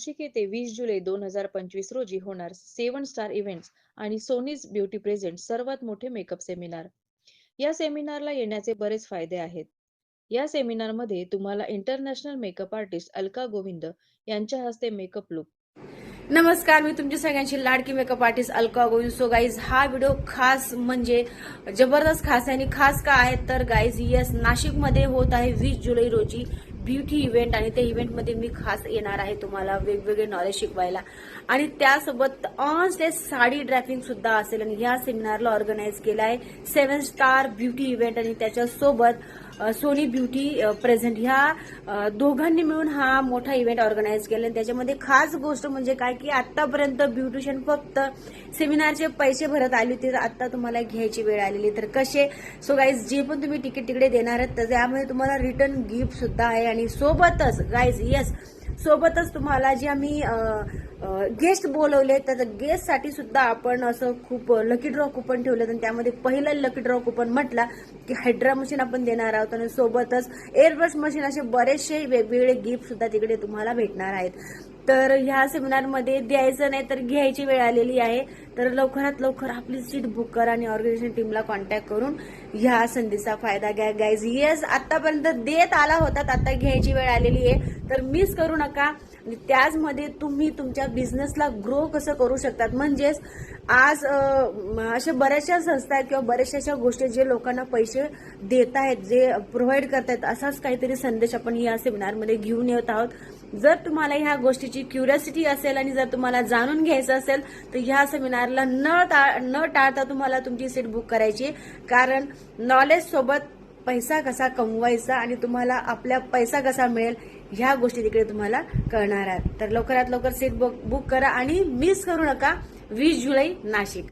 नाशिक येथे वीस जुलै दोन हजार पंचवीस रोजी होणार सेवन स्टार इव्हेंट्स आणि सोनीज ब्युटी प्रेझेंट सर्वात मोठे मेकअप सेमिनार. या सेमिनारला येण्याचे बरेच फायदे आहेत. या सेमिनारमध्ये तुम्हाला international makeup artist Alka Govind यांच्या हस्ते मेकअप लुक. नमस्कार मी तुमची सगळ्यांची लाडकी makeup artist Alka Govind. So guys हा व्हिडिओ खास म्हणजे जबरदस्त खास आहे आणि खास का आहे? तर गाईज येस नाशिकमध्ये होत आहे वीस जुलै रोजी ब्युटी इव्हेंट आणि त्या इव्हेंटमध्ये मी खास येणार आहे तुम्हाला वेगवेगळे नॉलेज शिकवायला. आणि त्यासोबत ऑन स्टेज साडी ड्रॅपिंग सुद्धा असेल आणि ह्या सेमिनारला ऑर्गनाईज केलं आहे सेव्हन स्टार ब्युटी इव्हेंट आणि त्याच्यासोबत सोनी ब्युटी प्रेझेंट ह्या दोघांनी मिळून हा मोठा इव्हेंट ऑर्गनाईज केला. आणि त्याच्यामध्ये खास गोष्ट म्हणजे काय की आतापर्यंत ब्युटिशियन फक्त सेमिनारचे पैसे भरत आले होते तर आता तुम्हाला घ्यायची वेळ आलेली तर कसे? सो गाईज जे पण तुम्ही तिकीट तिकडे देणार आहेत तर त्यामध्ये तुम्हाला रिटर्न गिफ्ट सुद्धा आहे आणि सोबतच गाईज येस सोबतच तुम्हाला जे आम्ही गेस्ट बोलवले तर गेस्टसाठी सुद्धा आपण असं खूप लकी ड्रॉ कुपन ठेवलं आणि त्यामध्ये पहिलं लकी ड्रॉ कुपन म्हटला की हायड्रा मशीन आपण देणार आहोत आणि सोबतच एअरब्रश मशीन असे बरेचसे वेगवेगळे गिफ्ट सुद्धा तिकडे तुम्हाला भेटणार आहेत. तर ह्या सेमिनारमध्ये द्यायचं नाही तर घ्यायची वेळ आलेली आहे. तर लवकरात लवकर आपली सीट बुक करा आणि ऑर्गनायझेशन टीमला कॉन्टॅक्ट करून ह्या संधीचा फायदा घ्या गाईज येस आतापर्यंत देत आला होता आता घ्यायची वेळ आलेली आहे. तर मिस करू नका. आणि त्याचमध्ये तुम्ही तुमच्या बिझनेसला ग्रो कसं करू शकतात? म्हणजेच आज अशा बऱ्याचशा संस्था आहेत किंवा बऱ्याचशा अशा गोष्टी जे लोकांना पैसे देत आहेत जे प्रोव्हाइड करतायत असाच काहीतरी संदेश आपण या सेमिनारमध्ये घेऊन येत आहोत. जर तुम्हाला ह्या गोष्टीची क्युरियोसिटी असेल आणि जर तुम्हाला जाणून घ्यायचं असेल तर ह्या सेमिनारला न टाळ न टाळता तुम्हाला तुमची सीट बुक करायची कारण नॉलेज सोबत पैसा कसा कमवायचा आणि तुम्हाला आपल्या पैसा कसा मिळेल ह्या गोष्टी तिकडे तुम्हाला कळणार आहेत. तर लवकरात लवकर सीट बुक बुक करा आणि मिस करू नका. वीस जुलै नाशिक.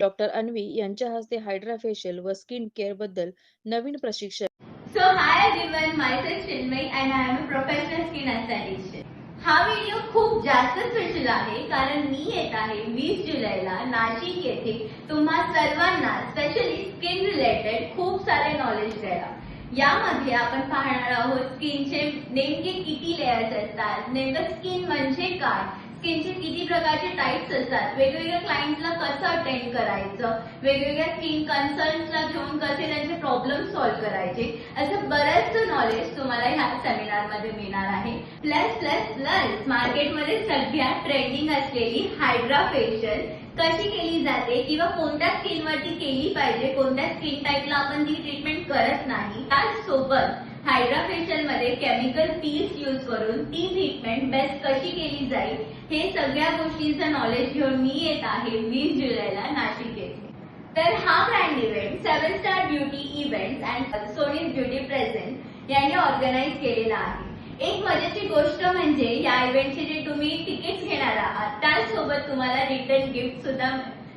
डॉक्टर अन्वी यांच्या हस्ते हायड्रा फेशियल व स्किन केअरबद्दल नवीन प्रशिक्षण. So hi everyone, myself Chinmay and I am a professional skin esthetician. हा व्हिडिओ खूप जास्त स्पेशल आहे. कारण मी येत आहे वीस जुलैला नाशिक येथे. तुम्हा सर्वांना स्पेशली स्किन रिलेटेड खूप सारे नॉलेज द्यायला. यामध्ये आपण पाहणार आहोत स्किनचे नेमके किती लेयर्स असतात नेमकं स्किन म्हणजे काय स्किनचे किती प्रकारचे टाईप्स असतात? वेगवेगळ्या क्लायंटला कसं अटेंड करायचं? वेगवेगळ्या स्किन कन्सर्न्सला घेऊन कसे त्यांचे प्रॉब्लेम सॉल्व्ह करायचे? असं बरंचसं नॉलेज तुम्हाला ह्या सेमिनारमध्ये मिळणार आहे. प्लस प्लस प्लस मार्केटमध्ये सध्या ट्रेंडिंग असलेली हायड्रा फेशियल कशी केली जाते किंवा कोणत्या स्किनवरती केली पाहिजे? कोणत्या स्किन टाईपला आपण ती ट्रीटमेंट करत नाही? त्याचसोबत हायड्रा फेशियलमध्ये केमिकल पील्स यूज करून ती ट्रीटमेंट बेस्ट कशी केली जाईल हे सगळ्या गोष्टींचं नॉलेज घेऊन मी येत आहे वीस जुलैला नाशिक येथे तर हा brand event seven star beauty event and Soni beauty present यांनी ऑर्गनाईज केलेला आहे. एक मजेची गोष्ट म्हणजे या इव्हेंटचे जे तुम्ही तिकीट्स घेणार आहात त्यासोबत तुम्हाला रिटर्न गिफ्ट सुद्धा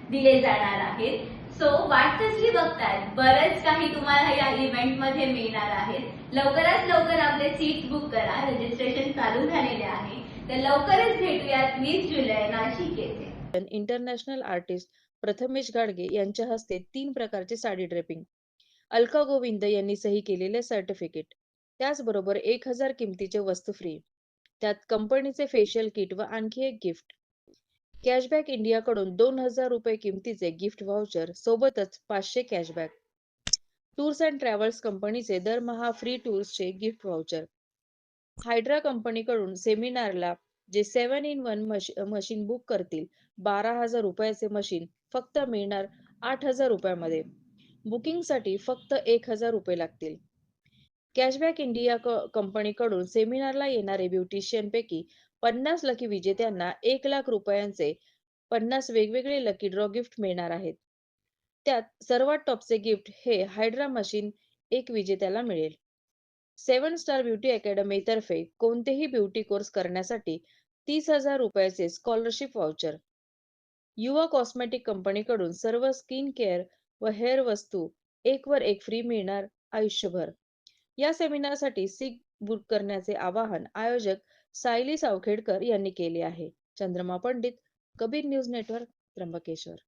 दिले जाणार आहेत. सो वाट कसली बघताय बरंच काही तुम्हाला या इव्हेंटमध्ये मिळणार आहेत. लवकरात लवकर आपले सीट बुक करा. रजिस्ट्रेशन चालू झालेले आहे. तर लवकरच भेटूयात वीस जुलै नाशिक येथे इंटरनॅशनल आर्टिस्ट प्रथमेश गाडगे यांच्या हस्ते तीन प्रकारचे साडी ड्रेपिंग अलका गोविंद यांनी सही केलेले सर्टिफिकेट त्याचबरोबर एक हजार किमतीचे वस्तू फ्री त्यात कंपनीचे फेशियल किट व आणखी एक गिफ्ट कॅशबॅक इंडिया कडून दोन हजार रुपये किमतीचे गिफ्ट व्हाउचर सोबतच पाचशे कॅशबॅक. टूर्स अँड ट्रॅव्हल्स कंपनीचे दरमहा फ्री टूर्सचे गिफ्ट व्हाउचर. हायड्रा कंपनीकडून सेमिनारला जे seven in one machine book करतील बारा हजार रुपयाचे मशीन फक्त मिळणार आठ हजार रुपयामध्ये. बुकिंगसाठी फक्त एक हजार रुपये लागतील. कॅशबॅक इंडिया कंपनीकडून सेमिनारला येणारे ब्युटिशियन पैकी पन्नास लकी विजेत्यांना एक लाख रुपयांचे पन्नास वेगवेगळे लकी ड्रॉ गिफ्ट मिळणार आहेत. त्यात सर्वात टॉपचे गिफ्ट हे हायड्रा मशीन एक विजेत्याला मिळेल. सेवन स्टार ब्युटी अकॅडमी तर्फे कोणतेही ब्युटी कोर्स करण्यासाठी तीस हजार रुपयाचे स्कॉलरशिप व्हाउचर युवा कॉस्मेटिक कंपनीकडून सर्व स्किन केअर व हेअर वस्तू एक वर एक फ्री मिळणार आयुष्यभर. या सेमिनारसाठी सीट बुक करण्याचे आवाहन आयोजक सायली सावखेडकर यांनी केले आहे. Chandrama Pandit Kabir news network Trimbakeshwar.